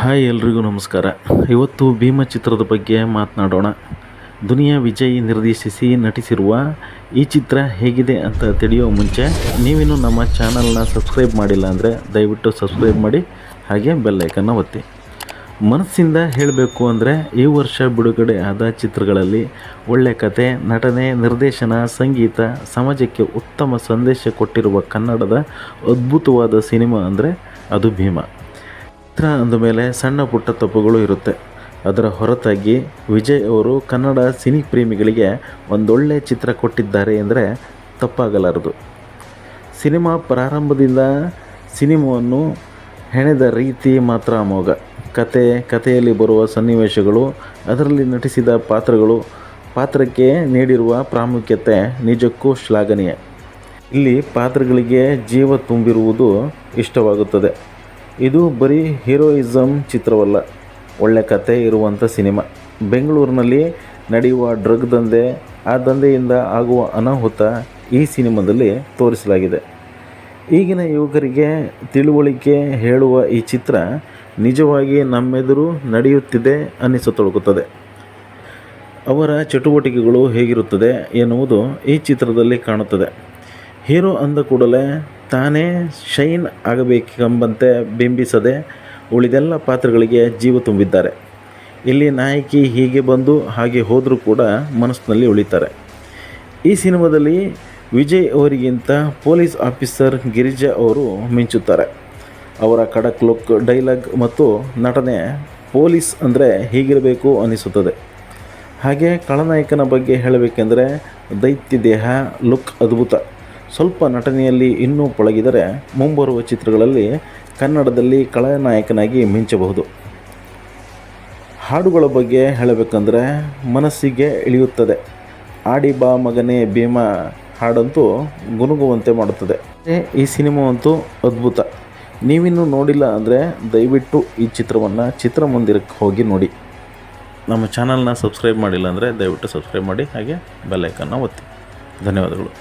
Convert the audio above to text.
Hi ಎಲ್ರಿಗೂ ನಮಸ್ಕಾರ. ಇವತ್ತು ಭೀಮ ಚಿತ್ರದ ಬಗ್ಗೆ ಮಾತನಾಡೋಣ. ದುನಿಯಾ ವಿಜಯ್ ನಿರ್ದೇಶಿಸಿ ನಟಿಸಿರುವ ಈ ಚಿತ್ರ ಹೇಗಿದೆ ಅಂತ ತಿಳಿಯೋ ಮುಂಚೆ ನೀವಿನ್ನೂ ನಮ್ಮ ಚಾನಲ್ನ ಸಬ್ಸ್ಕ್ರೈಬ್ ಮಾಡಿಲ್ಲ ಅಂದರೆ ದಯವಿಟ್ಟು ಸಬ್ಸ್ಕ್ರೈಬ್ ಮಾಡಿ, ಹಾಗೆ ಬೆಲ್ಲೈಕನ್ನ ಒತ್ತಿ. ಮನಸ್ಸಿಂದ ಹೇಳಬೇಕು ಅಂದರೆ ಈ ವರ್ಷ ಬಿಡುಗಡೆ ಆದ ಚಿತ್ರಗಳಲ್ಲಿ ಒಳ್ಳೆ ಕತೆ, ನಟನೆ, ನಿರ್ದೇಶನ, ಸಂಗೀತ, ಸಮಾಜಕ್ಕೆ ಉತ್ತಮ ಸಂದೇಶ ಕೊಟ್ಟಿರುವ ಕನ್ನಡದ ಅದ್ಭುತವಾದ ಸಿನಿಮಾ ಅಂದರೆ ಅದು ಭೀಮ. ಚಿತ್ರ ಅಂದಮೇಲೆ ಸಣ್ಣ ಪುಟ್ಟ ತಪ್ಪುಗಳು ಇರುತ್ತೆ. ಅದರ ಹೊರತಾಗಿ ವಿಜಯ್ ಅವರು ಕನ್ನಡ ಸಿನಿ ಪ್ರೇಮಿಗಳಿಗೆ ಒಂದೊಳ್ಳೆ ಚಿತ್ರ ಕೊಟ್ಟಿದ್ದಾರೆ ಎಂದರೆ ತಪ್ಪಾಗಲಾರದು. ಸಿನಿಮಾ ಪ್ರಾರಂಭದಿಂದ ಸಿನಿಮಾವನ್ನು ಹೆಣೆದ ರೀತಿ ಮಾತ್ರ ಅಮೋಘ ಕತೆ, ಕಥೆಯಲ್ಲಿ ಬರುವ ಸನ್ನಿವೇಶಗಳು, ಅದರಲ್ಲಿ ನಟಿಸಿದ ಪಾತ್ರಗಳು, ಪಾತ್ರಕ್ಕೆ ನೀಡಿರುವ ಪ್ರಾಮುಖ್ಯತೆ ನಿಜಕ್ಕೂ ಶ್ಲಾಘನೀಯ. ಇಲ್ಲಿ ಪಾತ್ರಗಳಿಗೆ ಜೀವ ತುಂಬಿರುವುದು ಇಷ್ಟವಾಗುತ್ತದೆ. ಇದು ಬರೀ ಹೀರೋಯಿಸಮ್ ಚಿತ್ರವಲ್ಲ, ಒಳ್ಳೆ ಕತೆ ಇರುವಂಥ ಸಿನಿಮಾ. ಬೆಂಗಳೂರಿನಲ್ಲಿ ನಡೆಯುವ ಡ್ರಗ್ ದಂಧೆ, ಆ ದಂಧೆಯಿಂದ ಆಗುವ ಅನಾಹುತ ಈ ಸಿನಿಮಾದಲ್ಲಿ ತೋರಿಸಲಾಗಿದೆ. ಈಗಿನ ಯುವಕರಿಗೆ ತಿಳುವಳಿಕೆ ಹೇಳುವ ಈ ಚಿತ್ರ ನಿಜವಾಗಿ ನಮ್ಮೆದುರು ನಡೆಯುತ್ತಿದೆ ಅನ್ನಿಸತೊಡಗುತ್ತದೆ. ಅವರ ಚಟುವಟಿಕೆಗಳು ಹೇಗಿರುತ್ತದೆ ಎನ್ನುವುದು ಈ ಚಿತ್ರದಲ್ಲಿ ಕಾಣುತ್ತದೆ. ಹೀರೋ ಅಂದ ಕೂಡಲೇ ತಾನೇ ಶೈನ್ ಆಗಬೇಕೆಂಬಂತೆ ಬಿಂಬಿಸದೆ ಉಳಿದೆಲ್ಲ ಪಾತ್ರಗಳಿಗೆ ಜೀವ ತುಂಬಿದ್ದಾರೆ. ಇಲ್ಲಿ ನಾಯಕಿ ಹೀಗೆ ಬಂದು ಹಾಗೆ ಹೋದರೂ ಕೂಡ ಮನಸ್ಸಿನಲ್ಲಿ ಉಳಿತಾರೆ. ಈ ಸಿನಿಮಾದಲ್ಲಿ ವಿಜಯ್ ಅವರಿಗಿಂತ ಪೊಲೀಸ್ ಆಫೀಸರ್ ಗಿರಿಜಾ ಅವರು ಮಿಂಚುತ್ತಾರೆ. ಅವರ ಖಡಕ್ ಲುಕ್, ಡೈಲಾಗ್ ಮತ್ತು ನಟನೆ ಪೊಲೀಸ್ ಅಂದರೆ ಹೀಗಿರಬೇಕು ಅನಿಸುತ್ತದೆ. ಹಾಗೆ ಖಳನಾಯಕನ ಬಗ್ಗೆ ಹೇಳಬೇಕೆಂದರೆ ದೈತ್ಯ ದೇಹ, ಲುಕ್ ಅದ್ಭುತ. ಸ್ವಲ್ಪ ನಟನೆಯಲ್ಲಿ ಇನ್ನೂ ಪಳಗಿದರೆ ಮುಂಬರುವ ಚಿತ್ರಗಳಲ್ಲಿ ಕನ್ನಡದಲ್ಲಿ ಖಳನಾಯಕನಾಗಿ ಮಿಂಚಬಹುದು. ಹಾಡುಗಳ ಬಗ್ಗೆ ಹೇಳಬೇಕಂದ್ರೆ ಮನಸ್ಸಿಗೆ ಇಳಿಯುತ್ತದೆ. ಆಡಿ ಬಾ ಮಗನೇ ಭೀಮ ಹಾಡಂತೂ ಗುನುಗುವಂತೆ ಮಾಡುತ್ತದೆ. ಈ ಸಿನಿಮಾ ಅಂತೂ ಅದ್ಭುತ. ನೀವಿನ್ನೂ ನೋಡಿಲ್ಲ ಅಂದರೆ ದಯವಿಟ್ಟು ಈ ಚಿತ್ರವನ್ನು ಚಿತ್ರಮಂದಿರಕ್ಕೆ ಹೋಗಿ ನೋಡಿ. ನಮ್ಮ ಚಾನಲ್ನ ಸಬ್ಸ್ಕ್ರೈಬ್ ಮಾಡಿಲ್ಲ ಅಂದರೆ ದಯವಿಟ್ಟು ಸಬ್ಸ್ಕ್ರೈಬ್ ಮಾಡಿ ಹಾಗೆ ಬೆಲ್ಲೈಕನ್ನು ಒತ್ತಿ. ಧನ್ಯವಾದಗಳು.